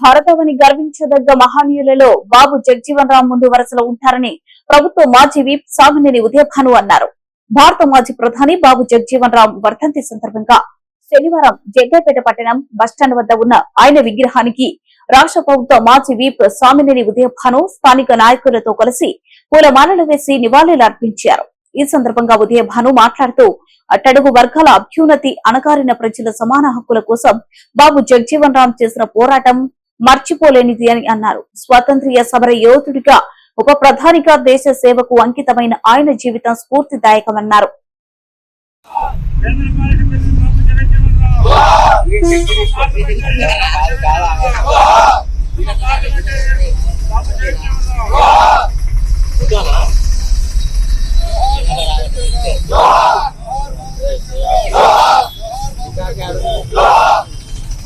భారతవని గర్వించదగ్గ మహనీయులలో బాబు జగ్జీవన్ రామ్ ముందు వరుసలో ఉంటారని ప్రభుత్వ మాజీ విప్ సామినేని ఉదయభాను అన్నారు. భారత మాజీ ప్రధాని బాబు జగ్జీవన్ రామ్ వర్ధంతి సందర్భంగా శనివారం జగ్గైపేట పట్టణం బస్టాండ్ వద్ద ఉన్న ఆయన విగ్రహానికి రాష్ట్ర ప్రభుత్వ మాజీ విప్ సామినేని ఉదయభాను స్థానిక నాయకులతో కలిసి పూలమాలలు వేసి నివాళులు అర్పించారు. ఈ సందర్భంగా ఉదయభాను మాట్లాడుతూ అట్టడుగు వర్గాల అభ్యున్నతి అణగారిన ప్రజల సమాన హక్కుల కోసం బాబు జగ్జీవన్ రామ్ చేసిన పోరాటం మర్చిపోలేనిది అని అన్నారు స్వాతంత్ర్య సమర యోధుడిగా ఉప ప్రధానిగా దేశ సేవకు అంకితమైన ఆయన జీవితం స్ఫూర్తిదాయకమన్నారు Yeah.